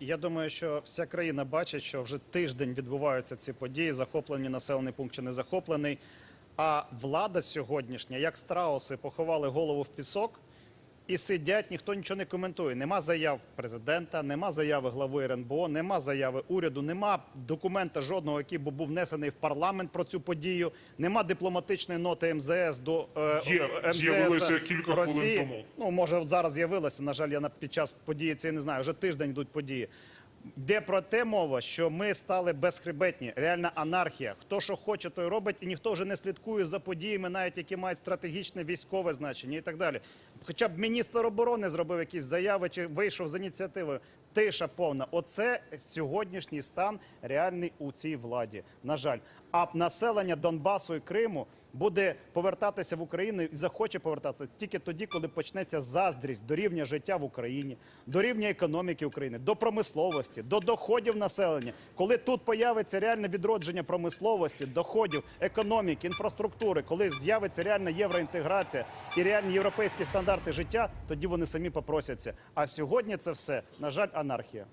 Я думаю, що вся країна бачить, що вже тиждень відбуваються ці події, захоплені населений пункт чи не захоплений. А влада сьогоднішня, як страуси, поховали голову в пісок і сидять, ніхто нічого не коментує. Нема заяв президента, нема заяви глави РНБО, нема заяви уряду, нема документа жодного, який би був внесений в парламент про цю подію, нема дипломатичної ноти МЗС до е, Є, МЗС з'явилися кілька хвилин тому. Ну, може, зараз з'явилася. На жаль, я на під час події це не знаю. Вже тиждень йдуть події. Де про те мова, що ми стали безхребетні, реальна анархія. Хто що хоче, той робить, і ніхто вже не слідкує за подіями, навіть які мають стратегічне військове значення і так далі. Хоча б міністр оборони зробив якісь заяви чи вийшов з ініціативою. Тиша повна. Оце сьогоднішній стан реальний у цій владі. На жаль, а населення Донбасу і Криму буде повертатися в Україну і захоче повертатися тільки тоді, коли почнеться заздрість до рівня життя в Україні, до рівня економіки України, до промисловості, до доходів населення. Коли тут появиться реальне відродження промисловості, доходів, економіки, інфраструктури, коли з'явиться реальна євроінтеграція і реальні європейські стандарти життя, тоді вони самі попросяться. А сьогодні це все, на жаль, анархія.